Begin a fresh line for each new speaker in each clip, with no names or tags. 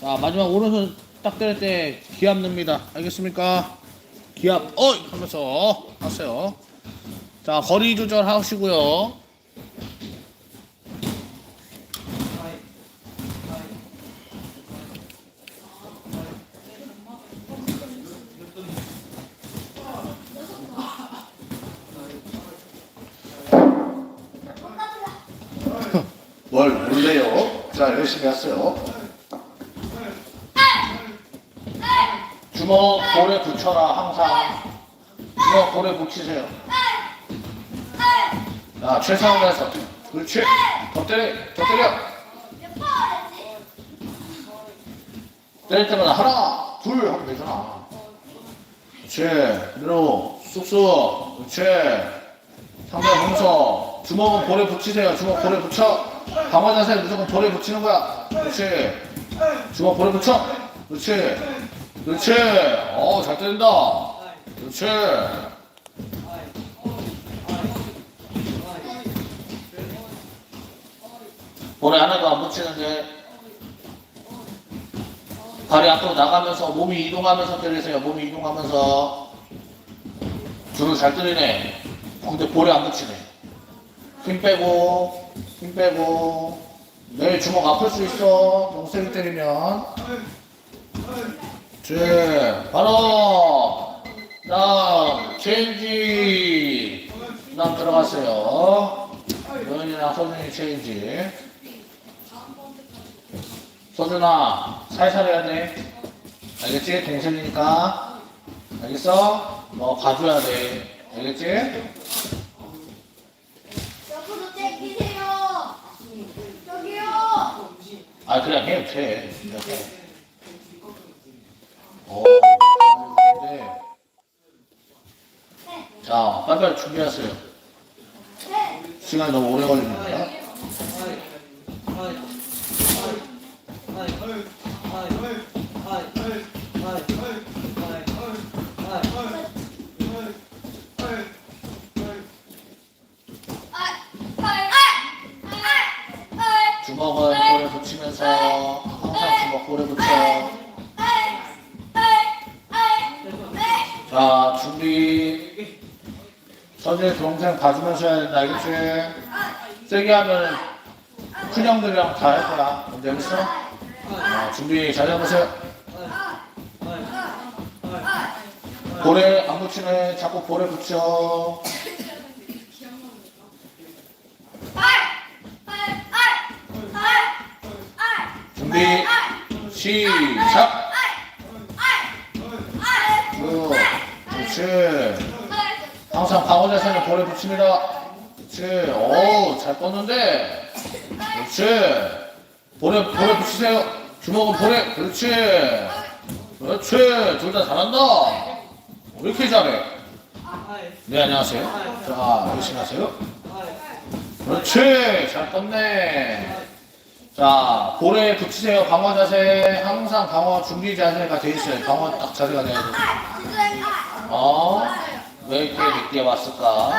자 마지막 오른손 딱 때릴 때 기압 넣습니다. 알겠습니까? 기압 어이 하면서 하세요. 자 거리 조절 하시고요. 뭘 몰래요? 하세요. 주먹 볼에 붙여라 항상. 주먹 볼에 붙이세요. 자 최상을 다해서 그렇지. 더 때려, 더 때려. 때릴 때마다 하나, 둘 하면 되잖아. 그렇지. 그대로 쑥쑥. 그렇지. 상대 봉서 주먹은 볼에 붙이세요. 주먹 볼에 붙여. 방어 자세 무조건 볼에 붙이는 거야. 그렇지. 주먹 볼에 붙여. 그렇지. 그렇지. 어, 잘 때린다. 그렇지. 볼에 하나도 안 붙이는데 발이 앞으로 나가면서 몸이 이동하면서 때리세요. 몸이 이동하면서 줄을 잘 때리네. 근데 볼에 안 붙이네. 힘 빼고, 힘 빼고. 내일 주먹 아플 수 있어. 세게 때리면. 제, 바로. 다음, 체인지. 그 다음 들어갔어요. 노현이랑 서준이 체인지. 서준아, 살살 해야 돼. 알겠지? 동생이니까. 알겠어? 너 봐줘야 돼. 알겠지?
옆으로 땡기세요. 저기요.
아 그냥 해도 돼. 오, 네. 자, 빨리빨리 준비하세요.
네.
시간이 너무 오래 걸립니다. 주먹은 붙이면서 항상 주먹 볼에 붙여. 자, 준비. 서준이 동생 봐주면서 해야 된다, 알겠지? 세게 하면 큰형들이랑 다 할 거야. 뭔지 알겠어? 자, 준비 잘 해보세요. 볼에 안 붙이네. 자꾸 볼에 붙여. 준비, 시작! 쭉. 그렇지. 항상 방어 자세는 볼에 붙입니다. 그렇지. 오, 잘 뻗는데. 그렇지. 볼에, 볼에 붙이세요. 주먹은 볼에. 그렇지. 그렇지. 둘 다 잘한다. 왜 이렇게 잘해? 네, 안녕하세요. 자, 열심히 하세요. 그렇지. 잘 뻗네. 자, 볼에 붙이세요. 방어 자세. 항상 방어 준비 자세가 돼 있어요. 방어 딱 자세가 돼야 돼. 어? 왜 이렇게 늦게 왔을까? 어?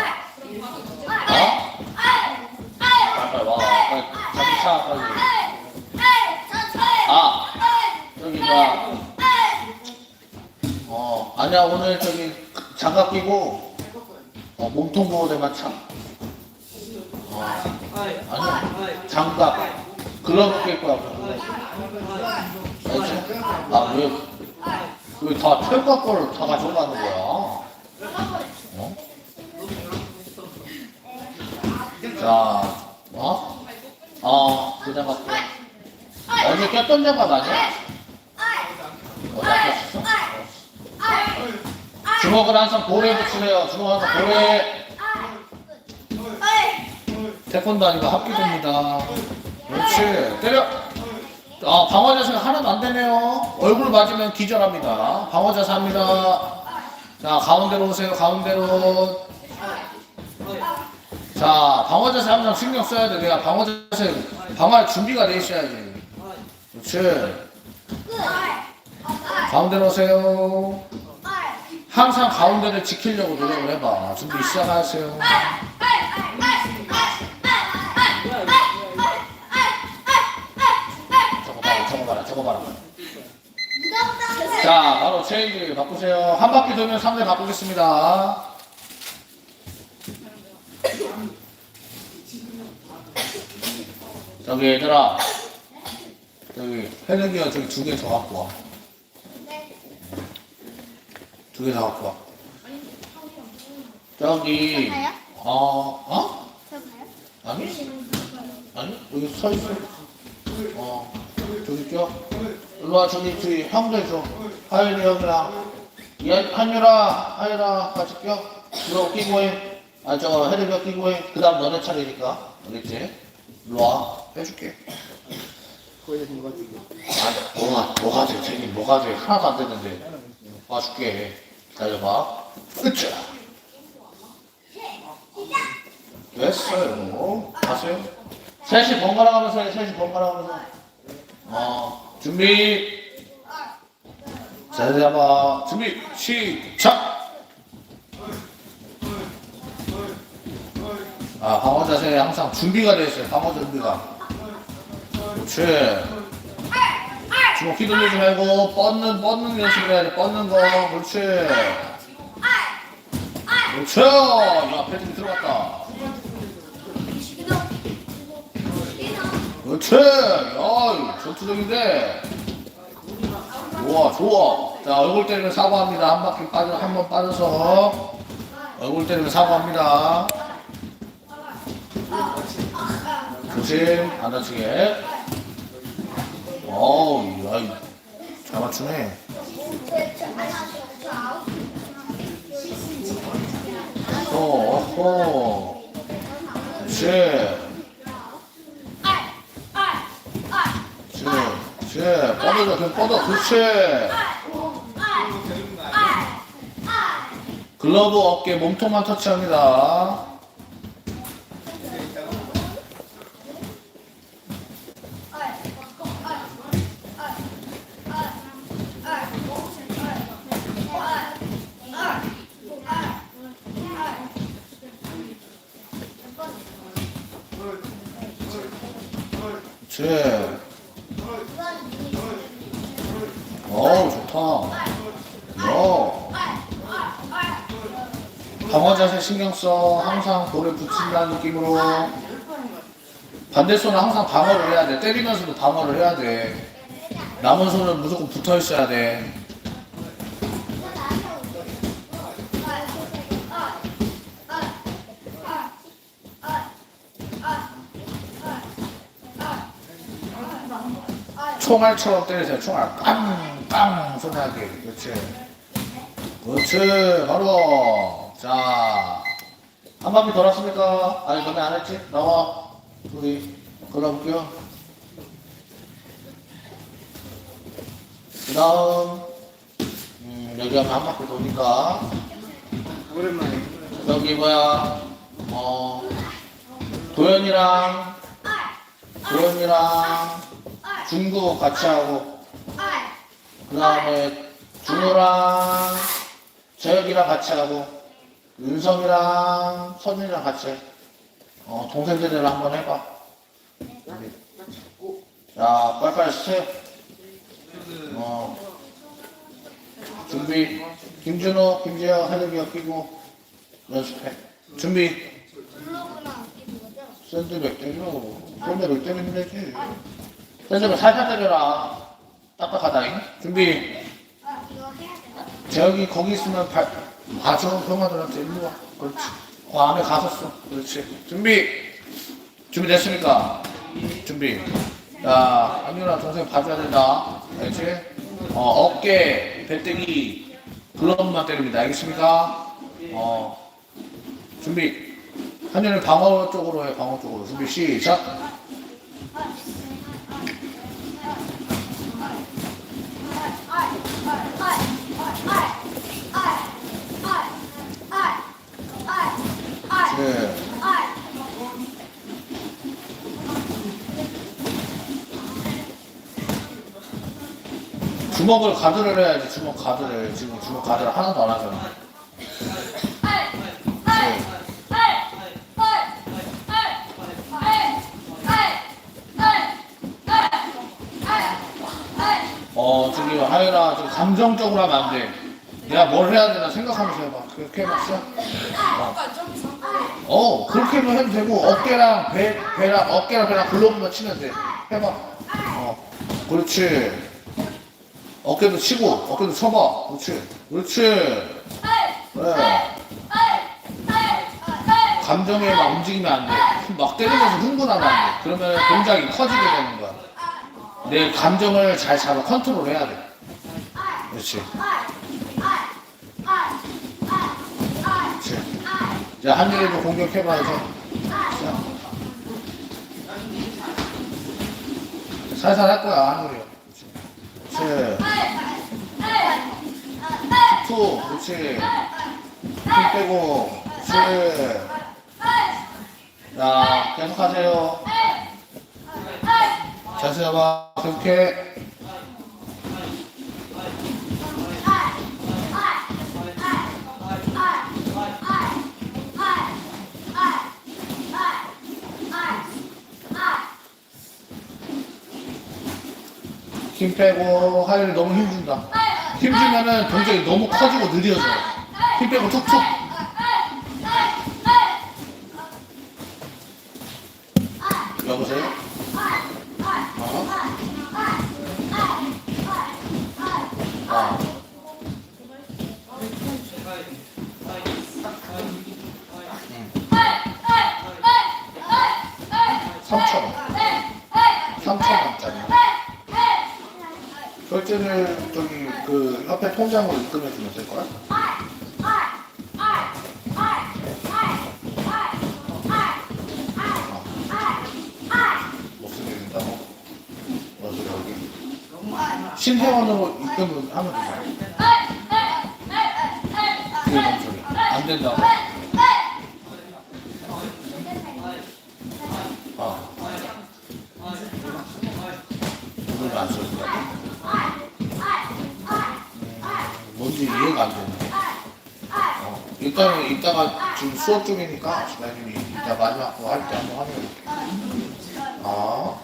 빨리 와. 빨리 자기 차 빨리. 아, 저기 뭐야. 어, 아니야 오늘 저기 장갑 끼고 어, 몸통 보호대만 차. 어, 아니야 장갑. 글러브 낄 거야. 알지? 아 왜? 왜다 철가 거를 다 가져가는 거야? 어? 자, 어? 어, 그 장갑. 어제 꼈던 장갑 아니야? 어제 꼈었어? 주먹을 항상 볼에 붙이세요. 주먹 항상 볼에. 태권도 아니고 합기도입니다. 그렇지. 때려. 아, 방어 자세가 하나도 안 되네요. 얼굴 맞으면 기절합니다. 방어 자세 합니다. 자, 가운데로 오세요. 가운데로. 자, 방어 자세 항상 신경 써야 돼. 내가 방어 자세, 방어할 준비가 돼 있어야지. 그렇지. 가운데로 오세요. 항상 가운데를 지키려고 노력을 해봐. 준비 시작하세요. 봐라 저거 봐라.
무덤
자 바로 체인지 바꾸세요. 한 바퀴 돌면 상대 바꾸겠습니다. 저기 얘들아 저기 헤드기어 저기 두 개 더 갖고 와. 두 개 더 갖고 와. 저기? 어? 어? 아니? 아니 여기 서 있어. 어 저기 껴 일로 와 저기 저기 형들 줘 하율이 형이랑 야, 한유라 하율아 같이 껴. 들어 끼고 해아저 헤드가 끼고 해그 다음 너네 차례니까. 알겠지? 일로 와. 빼줄게.
거기서 누가 죽여?
아 뭐가 뭐가 돼? 쟤니 뭐가 돼? 하나도 안 되는데. 와줄게. 기다려봐. 으쌰. 됐어요. 가세요. 셋이 번갈아 가면서 해 셋이 번갈아 가면서 어 준비. 자 잡아 준비 시작. 아 방어 자세 항상 준비가 돼 있어요. 방어 준비가. 그렇지. 주먹 휘둘리지 말고 뻗는 뻗는 연습을 해야 돼. 뻗는 거. 그렇지. 그렇죠. 야 패딩 들어갔다 그렇지. 야 전투적인데. 좋아 좋아. 자 얼굴 때리면 사과합니다. 한 바퀴 빠져 한 번 빠져서. 얼굴 때리면 사과합니다. 조심 안 다치게. 어우 야이 잘 맞추네. 어허 그렇지 그렇지. 뻗어줘 그냥 뻗어. 그렇지. 글러브 어깨 몸통만 터치합니다. 그렇지 어우 좋다 어 방어 자세 신경 써. 항상 볼에 붙인다는 느낌으로. 반대 손은 항상 방어를 해야 돼. 때리면서도 방어를 해야 돼. 남은 손은 무조건 붙어 있어야 돼. 총알처럼 때리세요. 총알 빵빵 소리나게. 그렇지. 그렇지. 바로 자 한 바퀴 돌았습니까? 아니 너네 안 했지? 나와 우리 걸어볼게요 그 다음 음, 여기 하면 한 바퀴 도니까
오랜만에.
여기 뭐야 어 도현이랑 도현이랑 중구 같이 하고 그 다음에 준호랑 재혁이랑 같이 하고 윤성이랑 선준이랑 같이 해. 어 동생들이랑 한번 해봐. 자 빨리빨리 스텝 어. 준비. 김준호 김재혁 하늘이가 끼고 연습해. 준비. 샌드백 때려. 샌드백 때리면 되지. 샌드백 살짝 때려라. 딱딱하다잉? 준비. 재혁이 거기 있으면 발 봐줘 형아들한테 일로 와. 그렇지. 그 안에 가섰어. 그렇지. 준비. 준비됐습니까? 준비. 자 한윤아 동생 봐줘야 된다. 알지? 어 어깨 배때기 글러브만 때립니다. 알겠습니까? 어. 준비. 한윤이 방어 쪽으로 해 방어 쪽으로. 준비 시작 네. 주먹을 가드를 해야지 주먹 가드를 지금 주먹 가드를 하나도 안 하잖아 어 저기 하연아 저기 감정적으로 하면 안 돼. 내가 뭘 해야 되나 생각하면서 해봐. 그렇게 해봤어? 어. 어 그렇게 해도 되고 어깨랑 배 배랑 어깨랑 배랑 글로브만 치면 돼. 해봐. 어 그렇지. 어깨도 치고 어깨도 쳐봐. 그렇지. 그렇지. 그래. 감정에 막 움직이면 안 돼. 막 때리면서 흥분하면 안 돼. 그러면 동작이 커지게 되는 거야. 내 감정을 잘 잡아 컨트롤 해야 돼. 그렇지. 그렇지. 자, 한일이도 공격해봐야죠. 자. 살살 할 거야. 그렇지. 그렇지. 투, 그렇지. 힘 빼고, 그렇지. 자, 계속하세요. 자세 잡아, 계속해. 힘 빼고, 하율이 너무 힘준다. 힘주면은 동작이 너무 커지고 느려져. 힘 빼고 툭툭. 여보세요? 어? 어. 삼천 원. 삼천 원짜리. 결제를 저기 그 협회 통장으로 입금해 주면 될 거야? 신회원으로 입금을 하면 소리야? 안 된다고? 아. 돈을 안 써준다고? 뭔지 이해가 안 되네. 어, 일단은 이따가 지금 수업 중이니까 지나님이 이따 마지막 거 할 때 한번 하면 아.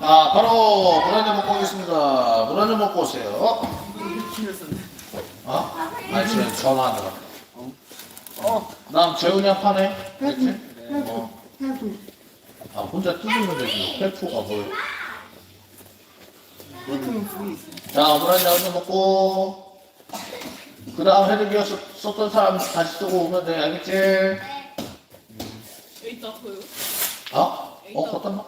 아, 바로 물 한잔 먹고 오겠습니다. 물 한잔 먹고 오세요. 어? 아니, 지금 전화하느라.
어.
난 재훈이 한 판에. 그렇지? 어. 아, 혼자 뜯는 되지. 헬프가 뭐야.
헬프는 둘이 있어.
자, 물한잔 먹고. 그 다음 헤드 기어 썼- 썼던 사람 다시 쓰고 오면 돼. 알겠지?
여기 있다 보여.
어? 어, 갖다 놔.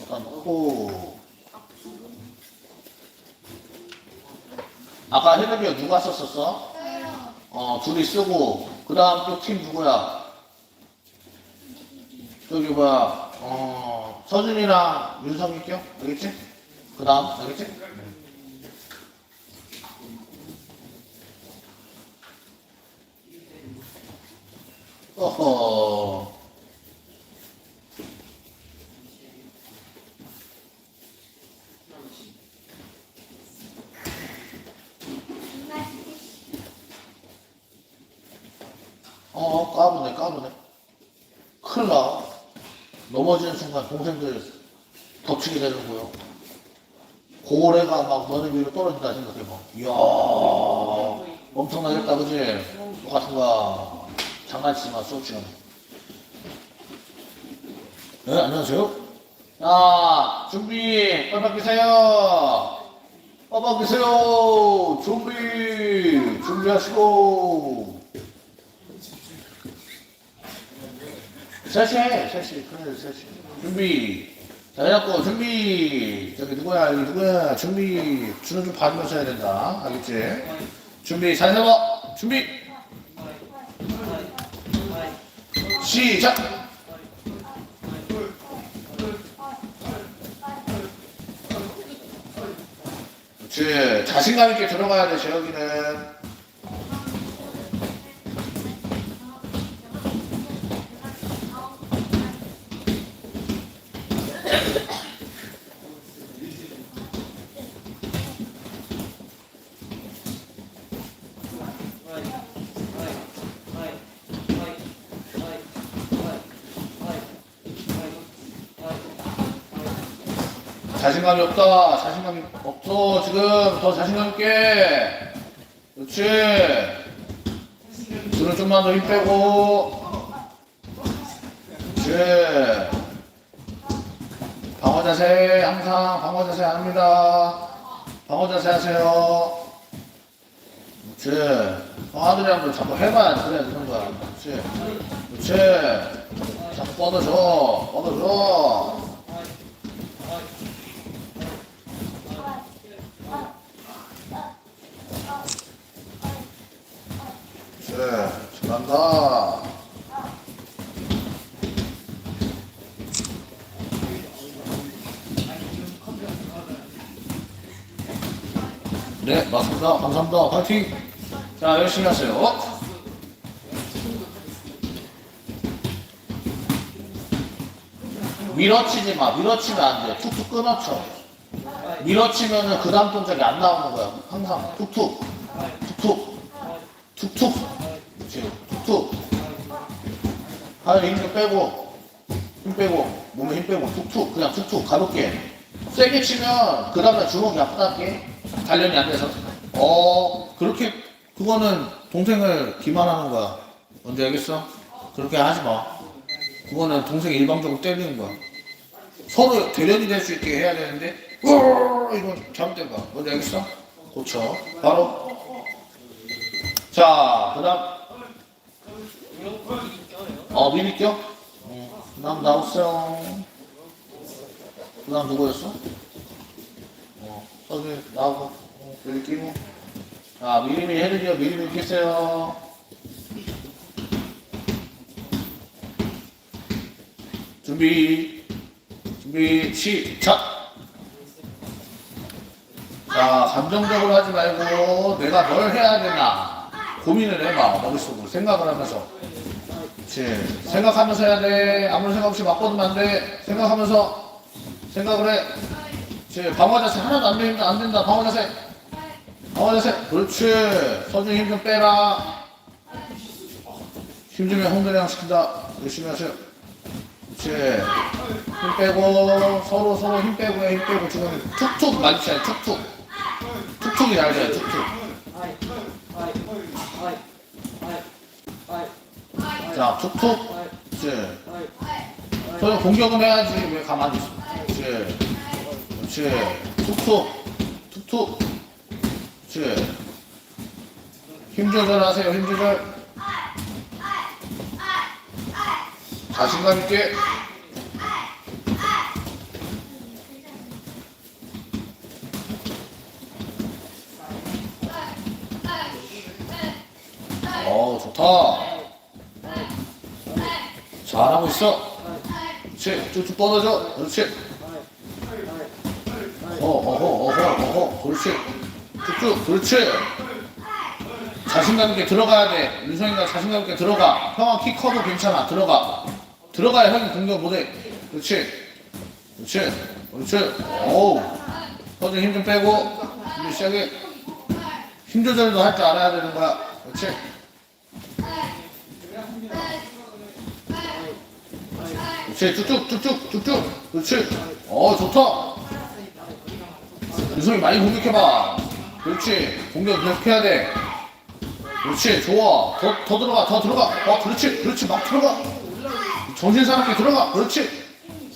갖다 놓고. 아까 헤드 기어 누가 썼었어? 어, 둘이 쓰고. 그 다음 또 팀 누구야? 저기 뭐야, 어, 서준이랑 윤성이 껴? 알겠지? 그 다음, 알겠지? 어허. 어, 까부네, 까부네. 큰일 나. 넘어지는 순간 동생들 덮치게 되는 거요. 고래가 막 너네 위로 떨어진다 생각해봐. 이야, 엄청나겠다, 그지? 똑같은 거야. 장난치지 마, 수업 시간에. 네, 안녕하세요. 자, 준비, 빨리 바뀌세요. 빨리 바뀌세요. 준비, 준비하시고. 셋이, 셋이, 그래, 셋이. 준비. 자, 해갖고, 준비. 저기 누구야, 여기 누구야, 준비. 주는 좀 봐주면서 해야 된다. 알겠지? 준비, 잘 세워. 준비. 시작! 그렇지. 자신감 있게 들어가야 돼, 재혁이는. 자신감이 없다. 자신감이 없어. 지금 더 자신감 있게. 그렇지. 눈을 좀만 더 힘 빼고. 그렇지. 방어 자세 항상 방어 자세 합니다. 방어 자세 하세요. 그렇지. 아들이랑도 자꾸 해봐야 그래 되는 거야. 그렇지. 그렇지. 자꾸 뻗어줘. 뻗어줘. 그렇지. 잘한다. 네, 맞습니다. 감사합니다. 파이팅! 자, 열심히 하세요. 밀어치지 마. 밀어치면 안 돼. 툭툭 끊어쳐. 밀어치면은 그 다음 동작이 안 나오는 거야. 항상 툭툭. 툭툭. 툭툭. 하늘 힘좀 빼고. 힘 빼고. 몸에 힘 빼고. 툭툭. 그냥 툭툭. 가볍게. 세게 치면 그 다음날 주먹이 아프다게. 단련이 안 돼서. 어, 그렇게, 그거는 동생을 기만하는 거야. 뭔지 알겠어? 그렇게 하지 마. 그거는 동생 일방적으로 때리는 거야. 서로 대련이 될 수 있게 해야 되는데, 으어 이건 잘못된 거야. 뭔지 알겠어? 고쳐. 바로. 자, 그 다음. 어, 껴? 어, 그 다음 나오세요. 그 다음 누구였어? 어, 서기 나오고, 어, 미리 끼고. 자, 미리미리 해드려, 미리미리 끼세요. 준비, 준비, 시작! 자, 감정적으로 하지 말고 내가 뭘 해야 되나 고민을 해봐, 머릿속으로. 생각을 하면서. 그치. 생각하면서 해야 돼. 아무런 생각 없이 막 뻗으면 안 돼. 생각하면서 생각을 해. 그치. 방어 자세 하나도 안 된다, 안 된다. 방어 자세. 방어 자세. 그렇지. 서준 힘좀 빼라. 힘주면 홍대량 시킨다. 열심히 하세요. 그렇지. 힘 빼고 서로 서로 힘 빼고 해, 힘 빼고 지금 툭툭 마주쳐야 돼, 툭툭. 툭툭이 잘 돼요. 툭툭. 자 툭툭. 그렇지. 서로 공격은 해야지 왜 가만히 있어. 그렇지. 그렇지. 툭툭. 툭툭. 그렇지. 힘 조절하세요. 힘 조절. 자신감 있게. 어 좋다. 잘하고 있어. 그렇지. 쭉쭉 뻗어줘. 그렇지. 어허 어허 어허 어허 그렇지. 쭉쭉 그렇지. 자신감 있게 들어가야 돼. 윤성이가 자신감 있게 들어가. 형아 키 커도 괜찮아. 들어가. 들어가야 형이 공격 못해. 그렇지. 그렇지. 그렇지. 어우. 허준 힘좀 빼고. 이제 시작해. 힘 조절도 할 줄 알아야 되는 거야. 그렇지. 그렇지. 쭉쭉 쭉쭉 쭉쭉. 그렇지. 어 좋다. 윤성이 많이 공격해봐. 그렇지. 공격 계속해야 돼. 그렇지 좋아 더, 더 들어가 더 들어가 어 그렇지 그렇지 막 들어가 정신 사납게 들어가 그렇지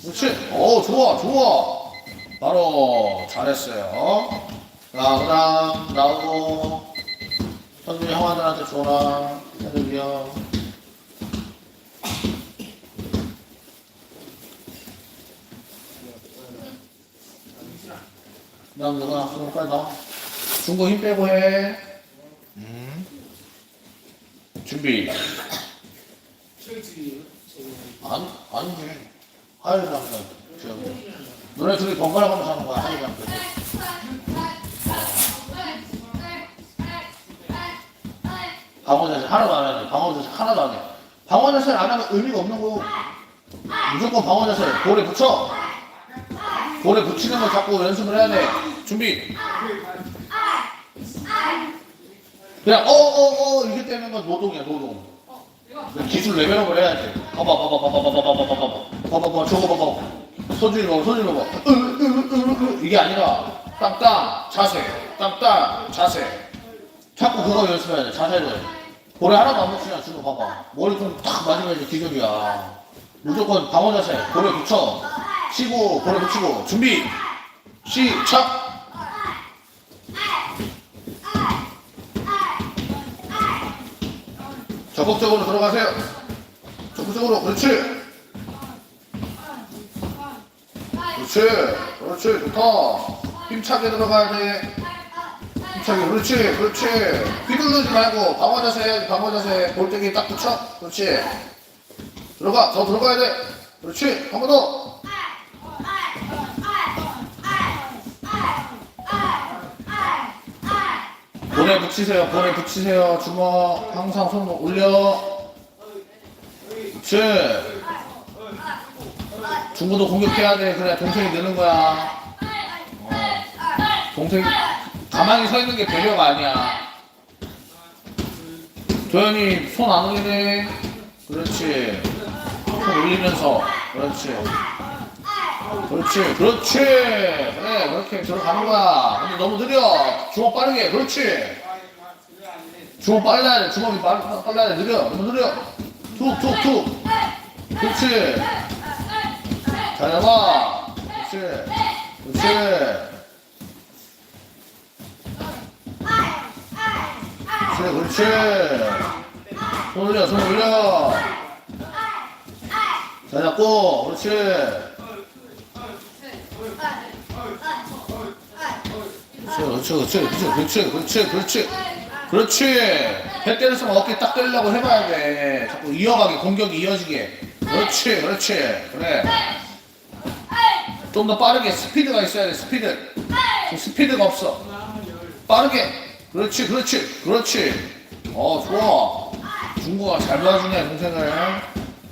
그렇지 어 좋아 좋아 바로 잘했어요 자 그다음 나오고 선생님 형아들한테 줘라 해드려 그 다음 누가 손가락 나와 중고 힘 빼고 해 준비. 아니, 아니지. 하이랑가 지금. 너네 둘이 번갈아 가면서 하는 거야, 하이랑. 방어 자세 하나도 안 하네. 방어 자세 하나도 안 해. 방어 자세를 안 하면 의미가 없는 거고. 무조건 방어 자세. 볼에 붙여. 볼에 붙이는 거 자꾸 연습을 해야 돼. 준비. 그냥 어어어 이게 되는 건 노동이야 노동. 기술 레벨업을 해야지. 봐봐 봐봐 봐봐 봐봐 봐봐 봐봐 봐봐 봐봐 저거 봐봐. 소준이 봐봐, 소준이 봐봐. 이게 아니라 땅땅 자세, 땅땅 자세. 자꾸 그거 연습해야 돼, 자세를. 볼에 하나도 안 붙이냐, 지금 봐봐. 머리 좀 탁 맞으면 이제 기적이야. 무조건 방어 자세, 볼에 붙여. 치고, 볼에 붙이고. 준비, 시작! 적극적으로 들어가세요. 적극적으로, 그렇지. 그렇지, 그렇지, 좋다. 힘차게 들어가야 돼. 힘차게, 그렇지, 그렇지. 휘둘르지 말고, 방어 자세 방어 자세. 볼때기 딱 붙여. 그렇지. 들어가, 더 들어가야 돼. 그렇지, 한 번 더. 볼에 붙이세요, 볼에 붙이세요. 주먹, 항상 손 올려. 그렇지. 중구도 공격해야 돼. 그래, 동생이 느는 거야. 어. 동생 가만히 서 있는 게 배려가 아니야. 도현이 손 안 올리네. 그렇지. 손 올리면서. 그렇지. 그렇지. 그렇지. 그래, 그렇게 들어가는 거야. 근데 너무 느려. 주먹 빠르게. 그렇지. 주먹 빨라야 돼. 주먹이 빨, 빨라야 돼. 느려. 너무 느려. 툭, 툭, 툭. 그렇지. 잘 잡아. 그렇지. 그렇지. 그렇지, 그렇지. 손 올려, 손 올려. 잘 잡고, 그렇지. 그렇지, 그렇지, 그렇지, 그렇지, 그렇지, 그렇지. 배 때렸으면 어깨 딱 때리려고 해봐야 돼. 자꾸 이어가게, 공격이 이어지게. 그렇지, 그렇지. 그래. 좀 더 빠르게 스피드가 있어야 돼, 스피드. 스피드가 없어. 빠르게. 그렇지, 그렇지, 그렇지. 어, 좋아. 중구가 잘 도와주네, 동생을.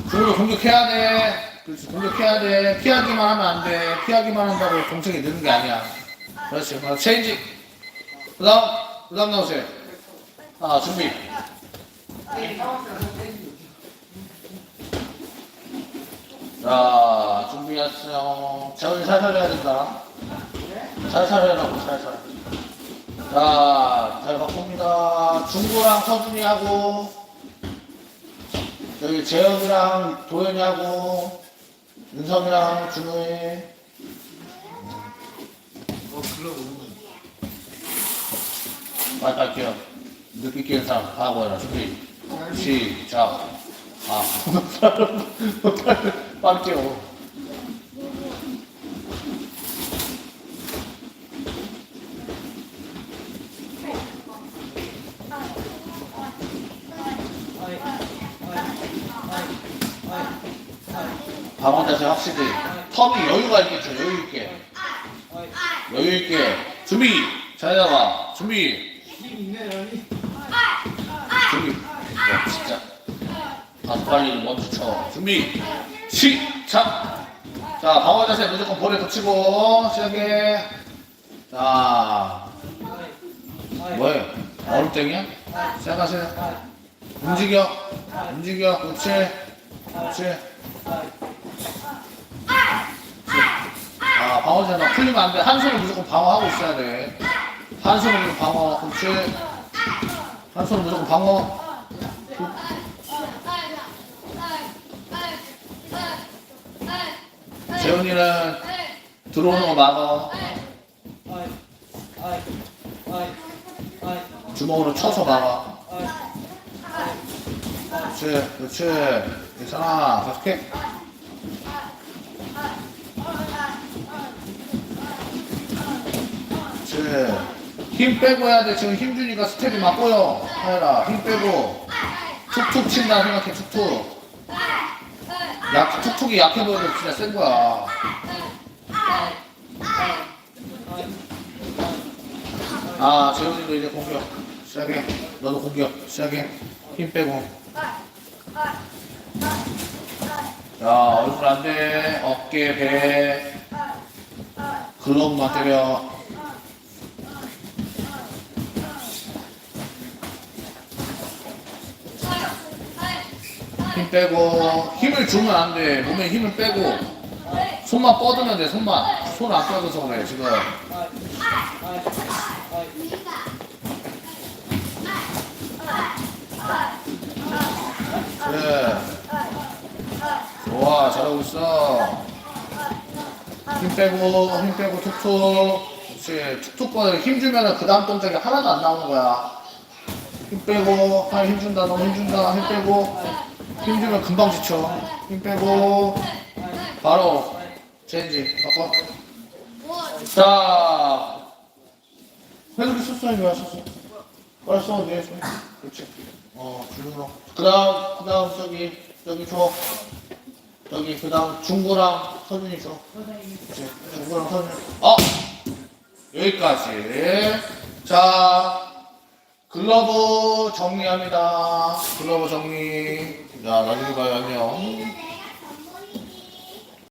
중구도 공격해야 돼. 그렇지, 공격해야 돼. 피하기만 하면 안 돼. 피하기만 한다고 동생이 느는 게 아니야. 그렇지, 어, 체인지. 그 다음, 그 다음 나오세요. 아, 준비. 자, 준비했어요. 재훈이 살살 해야 된다. 살살 해라고, 살살. 자, 잘 바꿉니다. 중구랑 서준이하고, 여기 재현이랑 도현이하고, 윤성이랑 준우이.
어, 글러브 오는
빨리 갈게요. 늦게 끼는 사람 해라. 준비. 시작. 아, 빨리 깨워. 자세 확실히 턱이 여유가 있겠죠 여유 있게. 여유 있게. 준비 잘 잡아 준비. 준비. 야 진짜. 가서 빨리 먼저 쳐. 준비 시작. 자 방어 자세 무조건 볼에 붙이고 시작해. 자. 뭐해? 얼음땡이야? 시작하세요. 움직여. 움직여. 그렇지 그렇지 아, 방어 자세 풀리면 안 돼. 한 손을 무조건 방어하고 있어야 돼. 한 손을 무조건 방어. 그렇지. 한 손을 무조건 방어. 재훈이는 들어오는 거 막어. 주먹으로 쳐서 막아. 그렇지, 그렇지. 괜찮아. 계속해. 힘 빼고 해야 돼. 지금 힘 주니까 스텝이 맞고요. 하여라. 힘 빼고. 툭툭 친다 생각해, 툭툭. 약, 툭툭이 약해 보여도 진짜 센 거야. 아, 재훈이도 이제 공격. 시작해. 너도 공격. 시작해. 힘 빼고. 야, 얼굴 안 돼. 어깨, 배. 글러브만 때려. 힘 빼고 힘을 주면 안 돼. 몸에 힘을 빼고 손만 뻗으면 돼, 손만. 손 안 뻗어서 그래, 지금. 그래. 좋아, 잘하고 있어. 힘 빼고, 힘 빼고, 툭툭. 그렇지. 툭툭 뻗어. 힘 주면은 그 다음 동작이 하나도 안 나오는 거야. 힘 빼고, 팔힘 준다, 너무 힘 준다, 힘 빼고. 힘 주면 금방 지쳐. 힘 빼고. 바로. 체인지. 바꿔. 자. 회색이 썼어, 이거 썼어. 빨리 써, 네, 써. 그렇지. 어, 주문으로. 그 다음, 그 다음, 저기, 저기 줘. 저기, 그 다음, 중구랑 서준이 줘. 그렇지. 중구랑 서준이. 어! 여기까지. 자, 글러브 정리합니다. 글러브 정리. 자, 나중에 봐요. 안녕.